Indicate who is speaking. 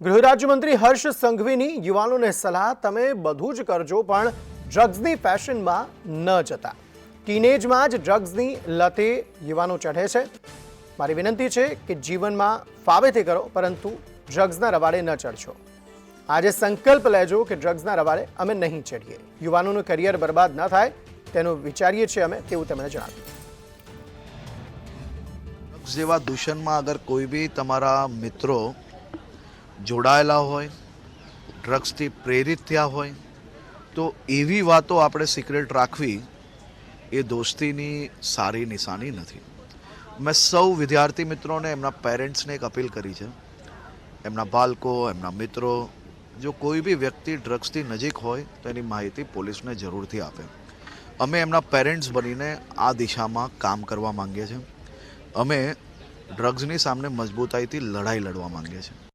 Speaker 1: ગૃહ રાજ્યમંત્રી હર્ષ સંઘવીની યુવાનોને સલાહ, તમે બધું જ કરજો, પણ ડ્રગ્સની ફેશનમાં ન જતા. ટીનેજમાં જ ડ્રગ્સની લતે યુવાનો ચઢે છે. મારી વિનંતી છે કે જીવનમાં ફાવે તે કરો, પરંતુ ડ્રગ્સના રવાડે ન ચડશો. આજે સંકલ્પ લેજો કે ડ્રગ્સના રવાડે અમે નહીં ચડીએ. યુવાનોનું કરિયર બરબાદ ન થાય, તેનું વિચારીએ છીએ અમે, તેવું તેમણે જણાવ્યું.
Speaker 2: ડ્રગ્સ જેવા દૂષણમાં અગર કોઈ બી તમારા મિત્રો જોડાયેલા હોય ડ્રગ્સથી પ્રેરિત થયા હોય, તો એવી વાતો આપણે સિક્રેટ રાખવી એ દોસ્તીની સારી નિશાની નથી. મેં સૌ વિદ્યાર્થી મિત્રોને એમના પેરેન્ટ્સને એક અપીલ કરી છે. એમના બાળકો, એમના મિત્રો, જો કોઈ બી વ્યક્તિ ડ્રગ્સથી નજીક હોય, તો એની માહિતી પોલીસને જરૂરથી આપે. અમે એમના પેરેન્ટ્સ બનીને આ દિશામાં કામ કરવા માંગીએ છીએ. અમે ડ્રગ્સની સામે મજબૂતાઈથી લડાઈ લડવા માંગીએ છીએ.